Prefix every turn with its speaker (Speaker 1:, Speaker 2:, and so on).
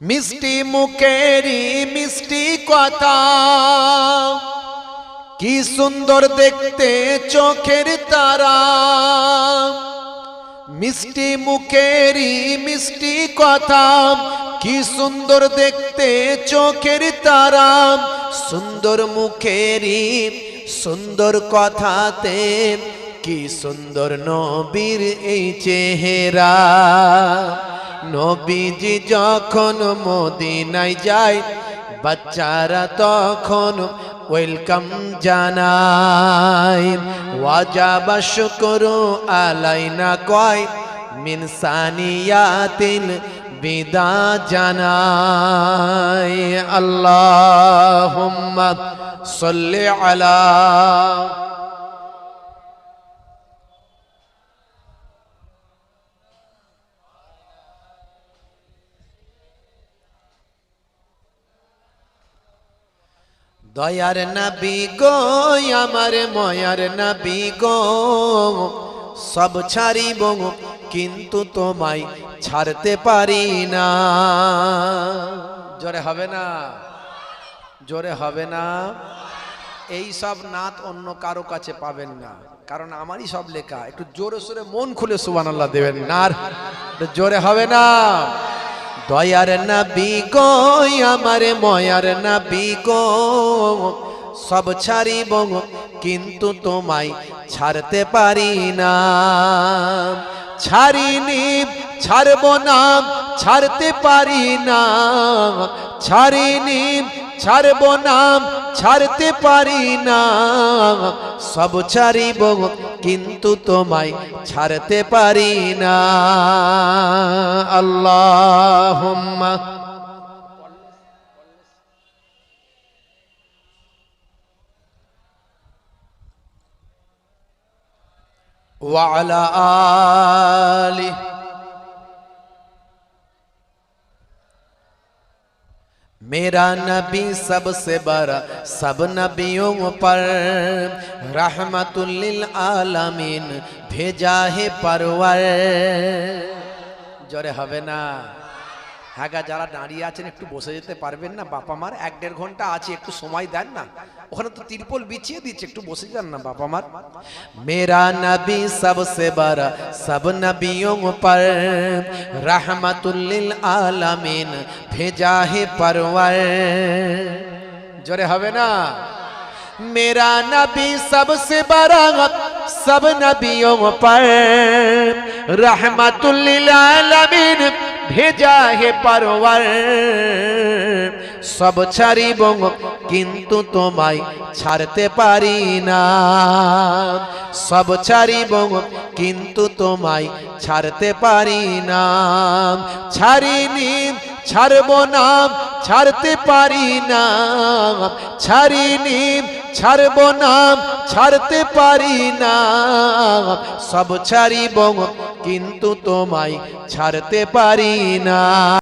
Speaker 1: মিষ্টি মুখেরি মিষ্টি কথা। কি সুন্দর দেখতে চোখের তারা। মিষ্টি মুখেরি মিষ্টি কথা। কি সুন্দর দেখতে চোখের তারা। সুন্দর মুখেরি সুন্দর কথাতে কি সুন্দর নবীর এই চেহারা। নবীজি যখন মদিনায় যায়, বাচ্চারা তখন ওয়েলকাম জানায়। ওয়াজাবা শুকরু আলাইনা কয়, মিন সানিয়াতিল বিদা জানায়। আল্লাহুম্মা সাল্লি আলা দয়ার নবী গো, আমার ময়ার নবী গো। সব ছাড়িব কিন্তু তোমায় ছাড়তে পারি না। জোরে হবে না? জোরে হবে না? এই সব নাত অন্য কারও কাছে পাবেন না, কারণ আমারই সব লেখা। একটু জোরে সোরে মন খুলে সুবান আল্লাহ দেবেন না জোরে হবে না? দয়ার নবী গো, আমার ময়ার নবী গো। সব ছাড়িব কিন্তু তোমায় ছাড়তে পারি না। ছাড়িনি, ছাড়ব না, ছাড়তে পারি না। ছাড়িনি, ছাড়ব না, ছাড়তে পারি না। সব ছাড়িব কিন্তু তোমায় ছাড়তে পারি না। اللهم وعلى آله मेरा नबी सबसे बड़ा, सब नबियों पर रहमतुल्लिल आलमीन, भेजा है परवर। জরে হবে না। হ্যাঁ যারা দাঁড়িয়ে আছেন, একটু বসে যেতে পারবেন না। বাপা মার এক দেড় ঘণ্টা আছে, একটু সময় দেন না। ওখানে তো তিরপল বিছিয়ে দিচ্ছে, একটু বসে যান না বাপা মার। মেরা নবী সবসে বড়, সব নবিयों पर रहमतुल्लिल আলামিন, ভেজা হে परवर জরে হবে না? मेरा नबी सबसे बड़ा सब नबियों पर रहमतुल्लिल आलमीन भेजा है परवर সব ছাড়িব কিন্তু তোমায় ছাড়তে পারি না সব ছাড়িব কিন্তু তোমায় ছাড়তে পারি না ছাড়িনি ছাড়ব না, ছাড়তে পারি না। ছাড়িনি, ছাড়ব না, ছাড়তে পারি না। সব ছাড়িব, কিন্তু তোমায় ছাড়তে পারি না।